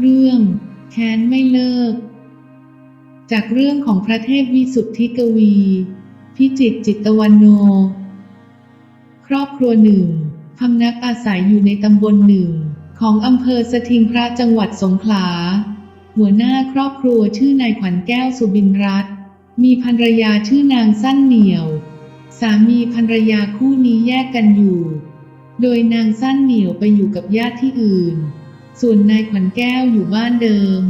เรื่องแค้นไม่เลิก จากเรื่องของพระเทพวิสุทธิกวี พิจิตจิตตวันโน ครอบครัวหนึ่งพำนักอาศัยอยู่ในตำบลหนึ่ง ของอำเภอสถิงพระจังหวัดสงขลา หัวหน้าครอบครัวชื่อนายขวัญแก้วสุบินรัตน์มีภรรยาชื่อนางสั้นเหนียว สามีภรรยาคู่นี้แยกกันอยู่ โดยนางสั้นเหนียวไปอยู่กับญาติที่อื่น ส่วนนายขวัญแก้วอยู่บ้านเดิม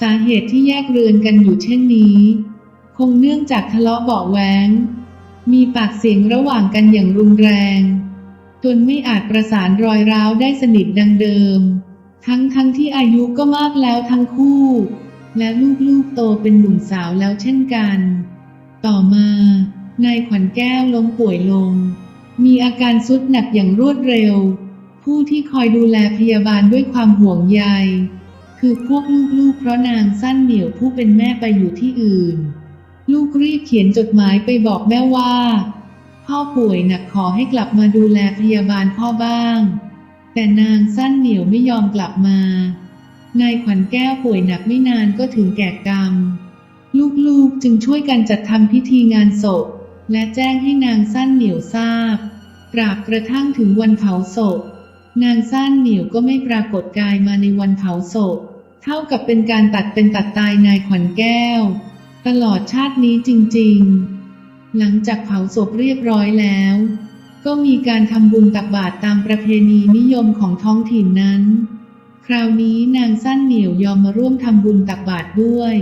สาเหตุที่แยกเรือนกันอยู่เช่นนี้ คงเนื่องจากทะเลาะเบาะแว้งมีปากเสียงระหว่างกันอย่างรุนแรงจนไม่อาจประสานรอยร้าวได้สนิทดังเดิม ทั้งทั้งที่อายุก็มากแล้วทั้งคู่ และลูกๆโตเป็นหนุ่มสาวแล้วเช่นกัน ต่อมานายขวัญแก้วล้มป่วยลง มีอาการสุดหนักอย่างรวดเร็ว ผู้ที่คอยดูแลพยาบาลด้วยความห่วงใย คือพวกลูกๆ เพราะนางสั้นเหนียวผู้เป็นแม่ไปอยู่ที่อื่น ลูกรีบเขียนจดหมายไปบอกแม่ว่า พ่อป่วยหนักขอให้กลับมาดูแลพยาบาลพ่อบ้าง แต่นางสั้นเหนียวไม่ยอมกลับมานายขวัญแก้วป่วยหนักไม่นานก็ถึงแก่กรรม ลูกๆจึงช่วยกันจัดทำพิธีงานศพ และแจ้งให้นางสั้นเหนียวทราบตราบกระทั่งถึงวันเผาศพ นางสั้นเหนียวก็ไม่ปรากฏกายมาในวันเผาศพ เท่ากับเป็นการตัดเป็นตัดตายนายขวัญแก้ว ตลอดชาตินี้จริงๆ หลังจากเผาศพเรียบร้อยแล้ว ก็มีการทำบุญตักบาตรตามประเพณีนิยมของท้องถิ่นนั้น คราวนี้นางสั้นเหนียวยอมมาร่วมทำบุญตักบาตรด้วย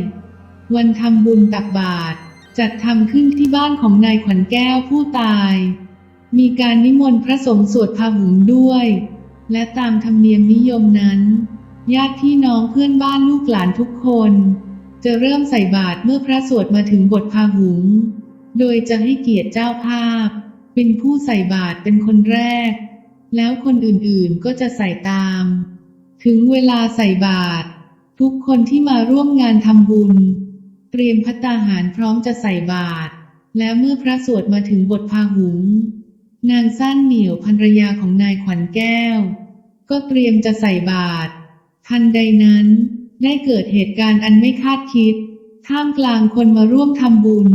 วันทำบุญตักบาตรจัดทำขึ้นที่บ้านของนายขวัญแก้วผู้ตาย มีการนิมนต์พระสงฆ์สวดพาหุงด้วย และตามธรรมเนียมนิยมนั้น ญาติพี่น้องเพื่อนบ้านลูกหลานทุกคน จะเริ่มใส่บาตรเมื่อพระสวดมาถึงบทพาหุง โดยจะให้เกียรติเจ้าภาพ เป็นผู้ใส่บาตรเป็นคนแรก แล้วคนอื่นๆก็จะใส่ตาม ถึงเวลาใส่บาตรทุกคนที่มาร่วมงานทำบุญ เตรียมพัตตาหารพร้อมจะใส่บาตรแล้วเมื่อพระสวดมาถึงบทพาหุง นางสั้นเหนียวภรรยาของนายขวัญแก้ว ก็เตรียมจะใส่บาตรทันใดนั้นได้เกิดเหตุการณ์อันไม่คาดคิด ท่ามกลางคนมาร่วมทำบุญ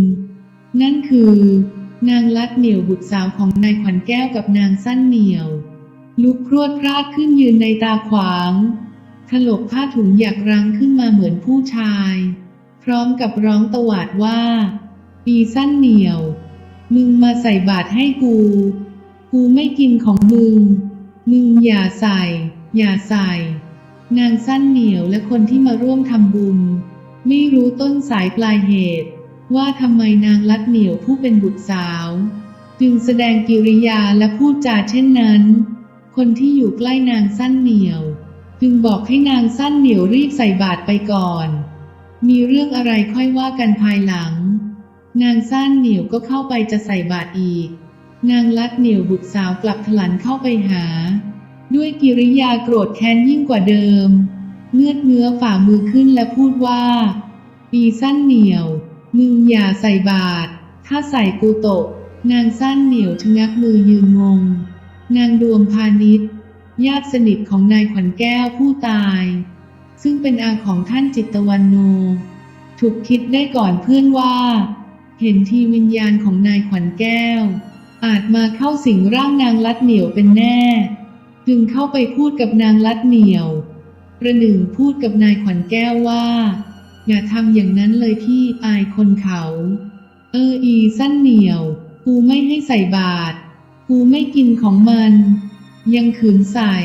นั่นคือ นางลัดเหนียวบุตรสาวของนายขวัญแก้วกับนางสั้นเหนียว ลุกพรวดพราดขึ้นยืนในตาขวางถลกผ้าถุงอยากรั้งขึ้นมาเหมือนผู้ชาย พร้อมกับร้องตวาดว่า ปีสั้นเหนียว มึงมาใส่บาตรให้กู กูไม่กินของมึง มึงอย่าใส่ อย่าใส่ นางสั้นเหนียวและคนที่มาร่วมทำบุญ ไม่รู้ต้นสายปลายเหตุ ว่าทำไมนางลัดเหนียวผู้เป็นบุตรสาว จึงแสดงกิริยาและพูดจาเช่นนั้น คนที่อยู่ใกล้นางสั้นเหนียว จึงบอกให้นางสั้นเหนียวรีบใส่บาตรไปก่อน มีเรื่องอะไรค่อยว่ากันภายหลัง นางสั้นเหนียวก็เข้าไปจะใส่บาตรอีก นางลัดเหนียวบุตรสาวกลับถลันเข้าไปหา ด้วยกิริยาโกรธแค้นยิ่งกว่าเดิม เงือเงื้อฝ่ามือขึ้นและพูดว่า ปีสั้นเหนียว มึงอย่าใส่บาตรถ้าใส่กูตก นางสั้นเหนียวชะงักมือยืนงง นางดวงพาณิชย์ญาติสนิทของนายขวัญแก้วผู้ตาย ซึ่งเป็นอาของท่านจิตตวันโน ถูกคิดได้ก่อนเพื่อนว่า เห็นทีวิญญาณของนายขวัญแก้ว อาจมาเข้าสิงร่างนางลัดเหนียวเป็นแน่ จึงเข้าไปพูดกับนางลัดเหนียว ประหนึ่งพูดกับนายขวัญแก้วว่า อย่าทำอย่างนั้นเลยพี่อายคนเขา เอออีสั้นเหนียว กูไม่ให้ใส่บาตรกูไม่กินของมัน ยังขืนใส่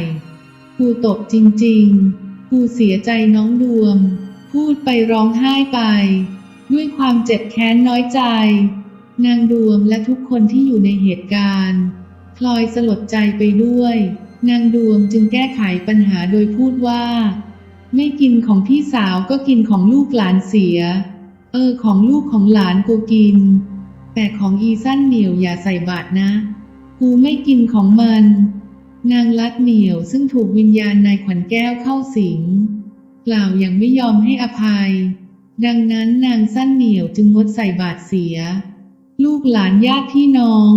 กูตกจริงๆ กูเสียใจน้องดวง พูดไปร้องไห้ไป ด้วยความเจ็บแค้นน้อยใจ นางดวงและทุกคนที่อยู่ในเหตุการณ์ พลอยสลดใจไปด้วย นางดวงจึงแก้ไขปัญหาโดยพูดว่า ไม่กินของพี่สาวก็กินของลูกหลานเสีย เออของลูกของหลานกูกิน แต่ของอีสั้นเหนียวอย่าใส่บาตรนะ กูไม่กินของมัน นางลัดเหนียวซึ่งถูกวิญญาณนายขวัญแก้วเข้าสิงกล่าวอย่างไม่ยอมให้อภัย ดังนั้นนางสั้นเหนียวจึงงดใส่บาตรเสีย ลูกหลานญาติพี่น้อง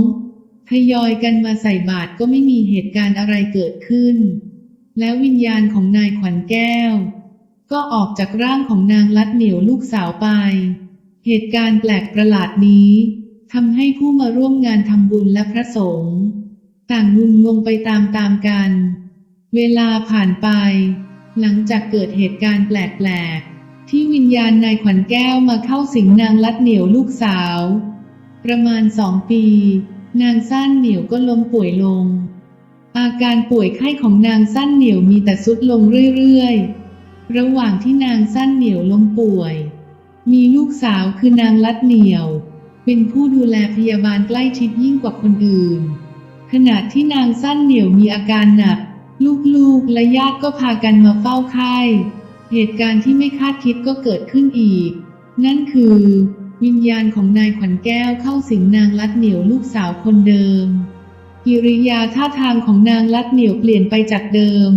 ทยอยกันมาใส่บาตรก็ไม่มีเหตุการณ์อะไรเกิดขึ้น แล้ววิญญาณของนายขวัญแก้ว ก็ออกจากร่างของนางลัดเหนียวลูกสาวไป เหตุการณ์แปลกประหลาดนี้ทำให้ผู้มาร่วมงานทำบุญและพระสงฆ์ต่างงุนงงไปตามๆกัน เวลาผ่านไป หลังจากเกิดเหตุการณ์แปลกๆ ที่วิญญาณนายขวัญแก้วมาเข้าสิงนางลัดเหนียวลูกสาว ประมาณสองปี นางสั้นเหนียวก็ล้มป่วยลง อาการป่วยไข้ของนางสั้นเหนียวมีแต่สุดลงเรื่อยๆ ระหว่างที่นางสั้นเหนียวล้มป่วย มีลูกสาวคือนางลัดเหนียว เป็นผู้ดูแลพยาบาลใกล้ชิดยิ่งกว่าคนอื่น ขณะที่นางสั้นเหนียวมีอาการหนัก ลูกๆและญาติก็พากันมาเฝ้าไข้ เหตุการณ์ที่ไม่คาดคิดก็เกิดขึ้นอีก นั่นคือ วิญญาณของนายขวัญแก้วเข้าสิงนางลัดเหนียวลูกสาวคนเดิม กิริยาท่าทางของนางลัดเหนียวเปลี่ยนไปจากเดิม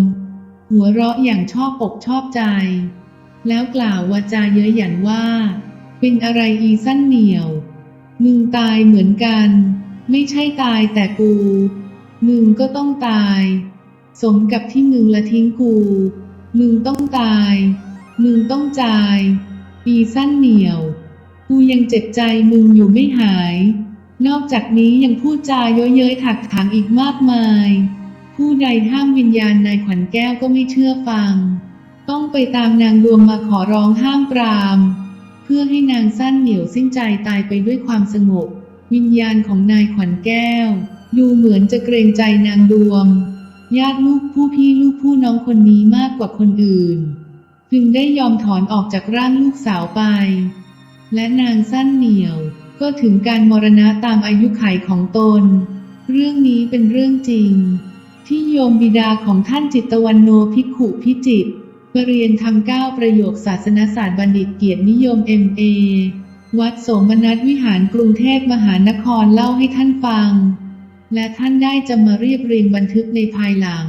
หัวเราะอย่างชอบอกชอบใจ แล้วกล่าววาจาเย้ยหยันว่า เป็นอะไรอีสั้นเหนียวมึงตายเหมือนกัน ไม่ใช่ตายแต่กูมึงก็ต้องตาย สมกับที่มึงละทิ้งกูมึงต้องตาย มึงต้องจ่ายอีสั้นเหนียว กูยังเจ็บใจมึงอยู่ไม่หาย นอกจากนี้ยังพูดจาเย้ยเย้ยถักถางอีกมากมาย ผู้ใดห้ามวิญญาณนายขวัญแก้วก็ไม่เชื่อฟัง ต้องไปตามนางดวงมาขอร้องห้ามปราม เพื่อให้นางสั้นเหนียวสิ้นใจตายไปด้วยความสงบ วิญญาณของนายขวัญแก้ว ดูเหมือนจะเกรงใจนางดวง ญาติลูกผู้พี่ลูกผู้น้องคนนี้มากกว่าคนอื่น จึงได้ยอมถอนออกจากร่างลูกสาวไป และนางสั้นเหนียว ก็ถึงการมรณะตามอายุขัยของตน เรื่องนี้เป็นเรื่องจริง ที่โยมบิดาของท่านจิตตวันโนภิกขุพิจิตรปรเรียนทำเก้าประโยคศาสนศาสตร์บัณฑิตเกียรตินิยม MA วัดโสมนัสวิหารกรุงเทพมหานครเล่าให้ท่านฟัง และท่านได้จะมาเรียบเรียงบันทึกในภายหลัง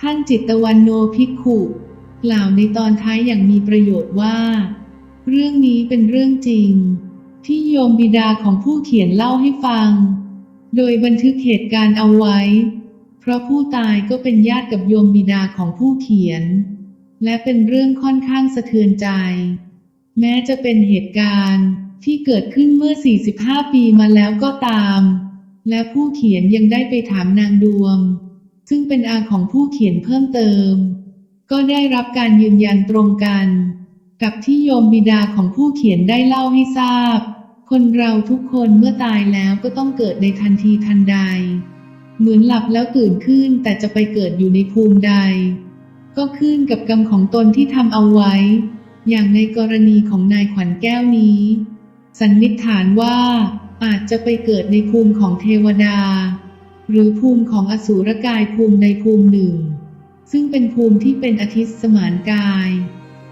ท่านจิตตวันโนภิกขุกล่าวในตอนท้ายอย่างมีประโยชน์ว่า เรื่องนี้เป็นเรื่องจริง ที่โยมบิดาของผู้เขียนเล่าให้ฟัง โดยบันทึกเหตุการณ์เอาไว้ เพราะผู้ตายก็เป็นญาติกับโยมบิดาของผู้เขียน และเป็นเรื่องค่อนข้างสะเทือนใจ แม้จะเป็นเหตุการณ์ที่เกิดขึ้นเมื่อ 45 ปีมาแล้วก็ตาม และผู้เขียนยังได้ไปถามนางดวง ซึ่งเป็นอาของผู้เขียนเพิ่มเติม ก็ได้รับการยืนยันตรงกัน กับที่โยมบิดาของผู้เขียนได้เล่าให้ทราบ คนเราทุกคนเมื่อตายแล้วก็ต้องเกิดในทันทีทันใด เหมือนหลับแล้วตื่นขึ้นแต่จะไปเกิดอยู่ในภูมิใด ก็ขึ้นกับกรรมของตนที่ทำเอาไว้ อย่างในกรณีของนายขวัญแก้วนี้ สันนิษฐานว่าอาจจะไปเกิดในภูมิของเทวดา หรือภูมิของอสูรกายภูมิในภูมิหนึ่ง ซึ่งเป็นภูมิที่เป็นอธิสมานกาย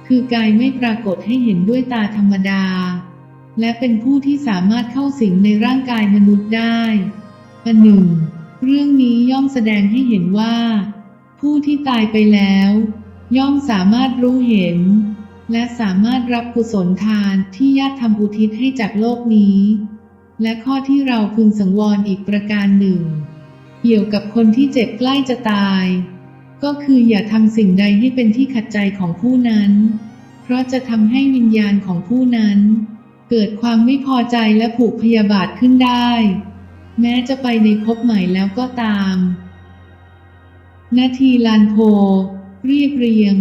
คือกายไม่ปรากฏให้เห็นด้วยตาธรรมดา และเป็นผู้ที่สามารถเข้าสิงในร่างกายมนุษย์ได้อันหนึ่ง เรื่องนี้ย่อมแสดงให้เห็นว่า ผู้ที่ตายไปแล้ว ย่อมสามารถรู้เห็น และสามารถรับกุศลทานที่ญาติทำอุทิศให้จากโลกนี้ และข้อที่เราพึงสังวรอีกประการหนึ่ง เกี่ยวกับคนที่เจ็บใกล้จะตายก็คืออย่าทำสิ่งใดให้เป็นที่ขัดใจของผู้นั้น เพราะจะทำให้วิญญาณของผู้นั้น เกิดความไม่พอใจและผูกพยาบาทขึ้นได้ แม้จะไปในภพใหม่แล้วก็ตาม นาทีลานโพ เรียบเรียง